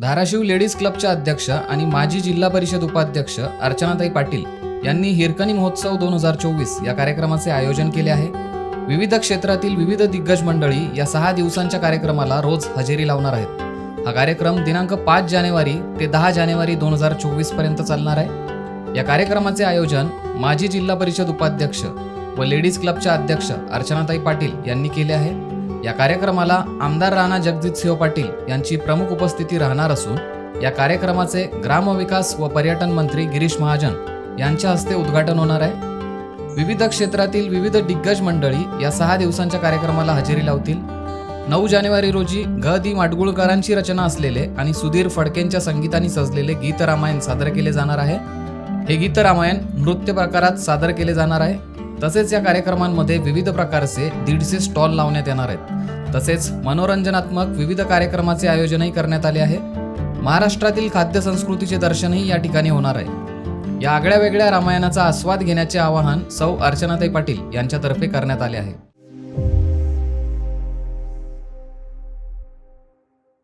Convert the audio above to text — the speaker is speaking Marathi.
धाराशिव लेडीज क्लबच्या अध्यक्ष आणि माजी जिल्हा परिषद उपाध्यक्ष अर्चनाताई पाटील यांनी हिरकणी महोत्सव दोन हजार चोवीस या कार्यक्रमाचे आयोजन केले आहे. विविध क्षेत्रातील विविध दिग्गज मंडळी या सहा दिवसांच्या कार्यक्रमाला रोज हजेरी लावणार आहेत. हा कार्यक्रम दिनांक पाच जानेवारी ते दहा जानेवारी दोन हजार चोवीसपर्यंत चालणार आहे. या कार्यक्रमाचे आयोजन माजी जिल्हा परिषद उपाध्यक्ष व लेडीज क्लबच्या अध्यक्ष अर्चनाताई पाटील यांनी केले आहे. या कार्यक्रमाला आमदार राणा जगजितसिंह पाटील यांची प्रमुख उपस्थिती राहणार असून या कार्यक्रमाचे ग्रामविकास व पर्यटन मंत्री गिरीश महाजन यांच्या हस्ते उद्घाटन होणार आहे. विविध क्षेत्रातील विविध दिग्गज मंडळी या सहा दिवसांच्या कार्यक्रमाला हजेरी लावतील. नऊ जानेवारी रोजी ग दी माडगुळकरांची रचना असलेले आणि सुधीर फडकेंच्या संगीताने सजलेले गीत रामायण सादर केले जाणार आहे. हे गीत रामायण नृत्य प्रकारात सादर केले जाणार आहे. तसेच या कार्यक्रमांमध्ये विविध प्रकारचे दीडशे स्टॉल लावण्यात येणार आहेत. तसेच मनोरंजनात्मक विविध कार्यक्रमाचे आयोजनही करण्यात आले आहे. महाराष्ट्रातील खाद्य संस्कृतीचे दर्शनही या ठिकाणी होणार आहे. या आगळ्या वेगळ्या रामायणाचा आस्वाद घेण्याचे आवाहन सौ अर्चनाताई पाटील यांच्यातर्फे करण्यात आले आहे.